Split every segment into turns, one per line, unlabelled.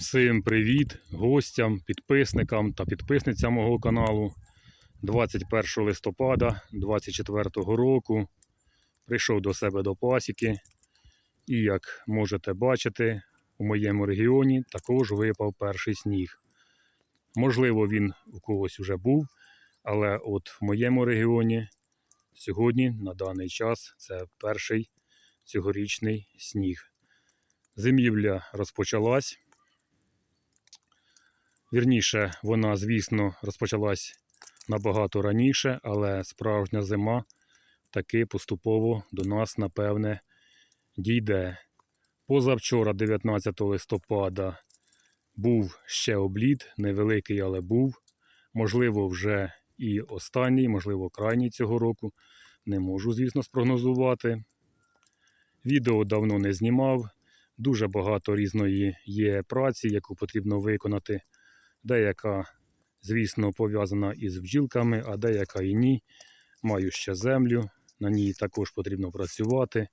Всім привіт гостям, підписникам та підписницям мого каналу. 21 листопада 2024 року прийшов до себе до пасіки. І як можете бачити, у моєму регіоні також випав перший сніг. Можливо, він у когось вже був, але от в моєму регіоні сьогодні, на даний час, це перший цьогорічний сніг. Зимівля розпочалась. Вірніше, вона, звісно, розпочалась набагато раніше, але справжня зима таки поступово до нас, напевне, дійде. Позавчора, 19 листопада, був ще обліт, невеликий, але був. Можливо, вже і останній, можливо, крайній цього року. Не можу, звісно, спрогнозувати. Відео давно не знімав. Дуже багато різної є праці, яку потрібно виконати. Деяка, звісно, пов'язана із бджілками, а деяка і ні. Маю ще землю, на ній також потрібно працювати,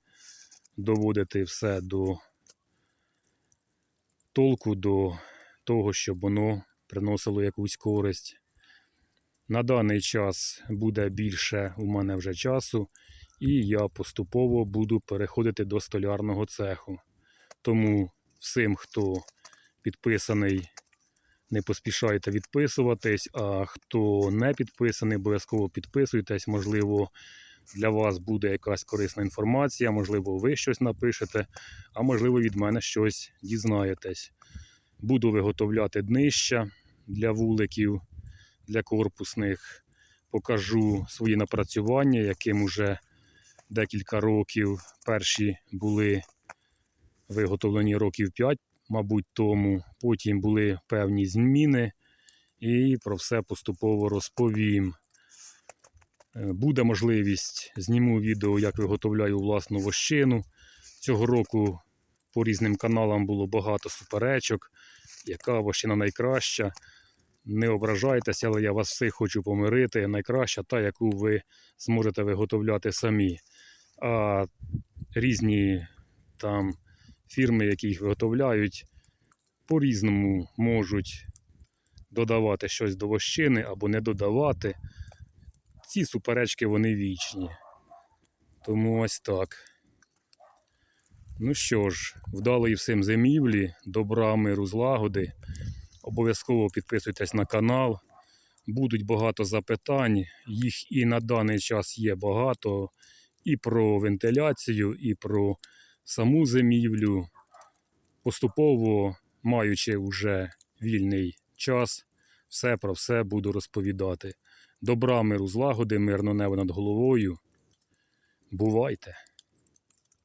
доводити все до толку, до того, щоб воно приносило якусь користь. На даний час буде більше у мене вже часу, і я поступово буду переходити до столярного цеху. Тому всім, хто підписаний, не поспішайте відписуватись. А хто не підписаний, обов'язково підписуйтесь. Можливо, для вас буде якась корисна інформація, можливо, ви щось напишете, а можливо, від мене щось дізнаєтесь. Буду виготовляти днища для вуликів, для корпусних. Покажу свої напрацювання, яким уже декілька років перші були виготовлені років 5, мабуть, тому. Потім були певні зміни, і про все поступово розповім. Е, Буде можливість, зніму відео, як виготовляю власну вощину. Цього року по різним каналам було багато суперечок, яка вощина найкраща. Не ображайтеся, але я вас всіх хочу помирити. Найкраща та, яку ви зможете виготовляти самі. А різні там фірми, які їх виготовляють, по-різному можуть додавати щось до вощини або не додавати. Ці суперечки вони вічні. Тому ось так. Ну що ж, вдалої всім зимівлі, добра, миру, злагоди. Обов'язково підписуйтесь на канал. Будуть багато запитань. Їх і на даний час є багато. І про вентиляцію, і про саму зимівлю. Поступово, маючи вже вільний час, все про все буду розповідати. Добра, миру, злагоди, мирно небо над головою. Бувайте!